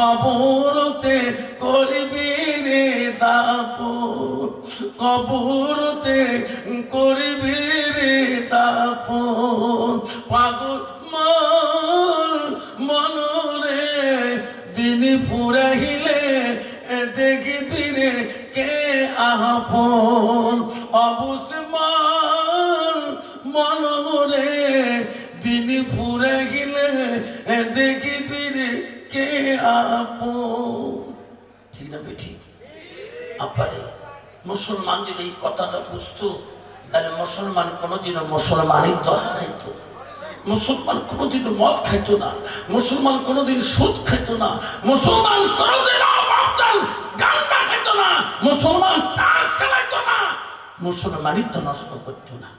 কবরতে করবি রে দাপন কবরতে করবি রে দাপন পাগল মন মনরে দিন ফুরাইলে দেখবি রে কে আহপন অবসমান মনরে দিন ফুরে রে ঠিক না আপারে মুসলমান যদি এই কথাটা বুঝতো, তাহলে মুসলমান কোনোদিনও তো হারাইতো। মুসলমান কোনোদিনও মদ খাইতো না, মুসলমান কোনোদিন সুদ খাইতো না, মুসলমান কোনোদিন গানটা খাইতো না, মুসলমান তাস না নষ্ট করতো না।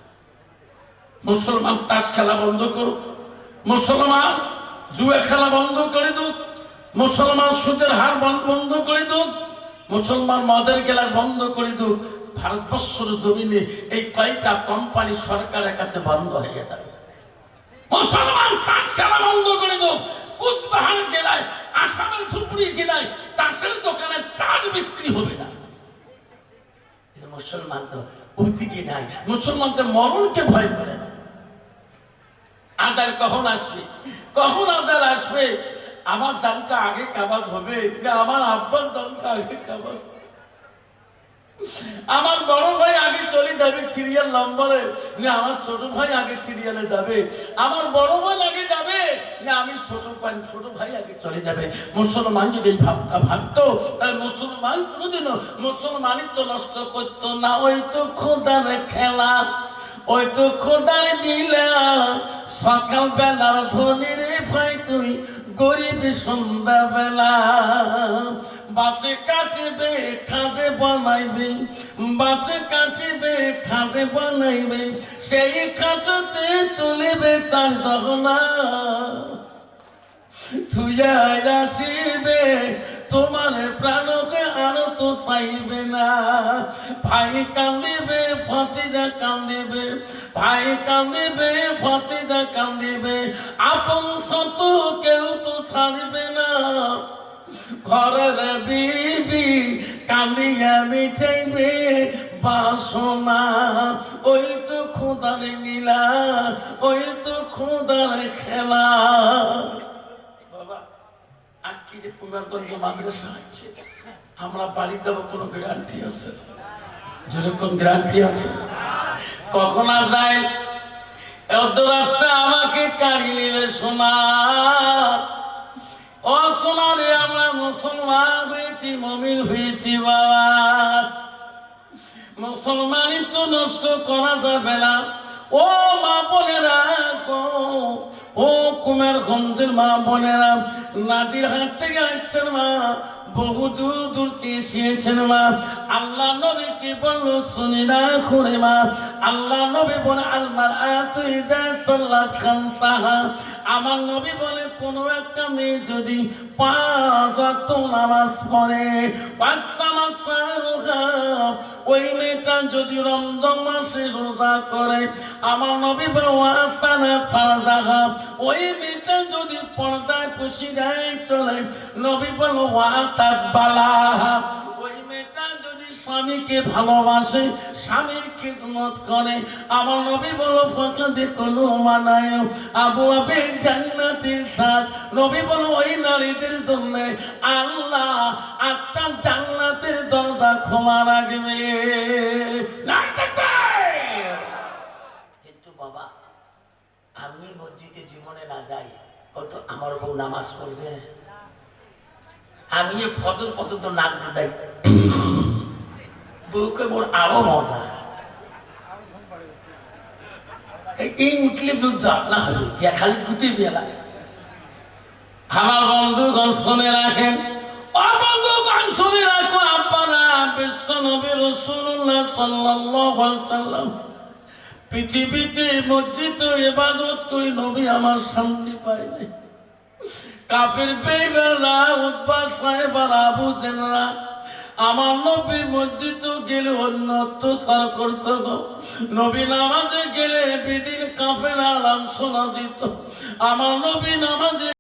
মুসলমান তাস খেলা বন্ধ করুক, মুসলমান জুয়া খেলা বন্ধ করে দুক মুসলমান সুদের হার বন্ধ করে দুক, মুসলমান মদের গেলা বন্ধ করে দুক, ভারতবর্ষের জমিনে এই কয়টা কোম্পানি সরকারের কাছে বন্ধ হয়ে যাবে মুসলমান খেলা বন্ধ করে কুচবিহার জেলায়, আসামের ধুপড়ি জেলায় তাসের দোকানে তাস বিক্রি হবে না। মুসলমান তো ওইদিকে নাই, মুসলমান তো মরণকে ভয় করে আজার কখন আসবে? কখন আজার আসবে? আমার জানটা আগে কাবাজ হবে আমার আব্বার জানটা আগে কাবাজ আমার বড় ভাই আগে চলে যাবে সিরিয়াল নম্বরে আমার ছোট ভাই আগে সিরিয়ালে যাবে। আমার বড় বোন আগে যাবে, না আমি ছোট ভাই ছোট ভাই আগে চলে যাবে। মুসলমান যদি এই ভাবটা ভাবতো, তাহলে মুসলমান কোনোদিনও মুসলমানিত্ব নষ্ট করতো না। ওই তো খোদার খেলা, ওই তো খোদার নীলা সকাল বেলার ধনী ভাই তুই গরিব সন্ধ্যা বেলা বাসে কাটিবে খাটে বানাইবে বাসে কাটিবে খাটে বানাইবে, সেই খাটতে তুলিবে তার দহনা। তুইয়া আসিবে, তোমার প্রাণকে আরও তো চাইবে না। ভাই কান্দিবে, ভাতিজা কান্দিবে, ভাই কান্দিবে, ভাতিজা কান্দিবে। আপন শত তো না। ঘরের বিবি কান্দিয়া মিঠাইবে বাসনা। ওই তো খোদার নীলা, ওই তো খোদার খেলা। আজকে যে কুমারগঞ্জ মাদ্রাসা আছে আমরা বাড়ি যাব, কোনো গ্যারান্টি আছে? যেরকম গ্যারান্টি আছে। কখন আর যায়? এত রাস্তা আমাকে কাড়ি নেবে শোনা শোনা আমরা মুসলমান হয়েছি, মমিন হয়েছি, বাবা। মুসলমানই তো নষ্ট করা যাবে না। ও মা বোনেরা গো, ও কুমার গঞ্জের মা বোনেরা নাদির হাট থেকে আসছেন মা, বহু দূর দূর এসেছেন মা। আল্লাহ নবীকে বলল, শুনি না খুঁড়ে মা। আল্লাহ নবী বলে আলমার আতুই সাল্লাত খামসাহা। আমার নবী বলে, কোন একটা মেয়ে যদি পাঁচ ওয়াক্ত নামাজ পড়ে, পাঁচ নামাজ ওই মেয়েটা যদি রমজান মাসে রোজা করে, আমার নবী বলে ওয়াসানা ফারদাহা ওই মেয়েটা যদি পর্দায় পুষি যায় চলে, নবী বলে ওয়াতাত বালাহা ওই মেয়েটা যদি স্বামীকে ভালোবাসে, স্বামীর খিদমত করে। আমার নবী বলো ফাঁকাতে কোনো মানায়। আবু আবের জান্নাতের সাথ নবী বলো, ওই নারীদের জন্য আল্লাহ আটটা জান্নাতের দরজা খোলা রাখবে। কিন্তু বাবা, আমি মসজিদে জীবনে না যাই কত আমার বউ নামাজ পড়বে। আমি ফজর পর্যন্ত নাক ডাই বউকে মোর আরও মজা। এই- উঠলে দুধ যাত্রা হবে ইয়া খালি পুঁতি বেলা। আমার বন্ধুগণ শুনে রাখেন রাখো সাল্লাম পৃথিবীতে মসজিদ করি নবী আমার শান্তি কাফের বেইমানরা উদ্বাস সাহেব আর আবু আমার নবী মসজিদ গেলে অন্য অত্যাচার করত। নবী নামাজে গেলে বিদিন কাঁপে আলাম শোনা দিত আমার নবী নামাজে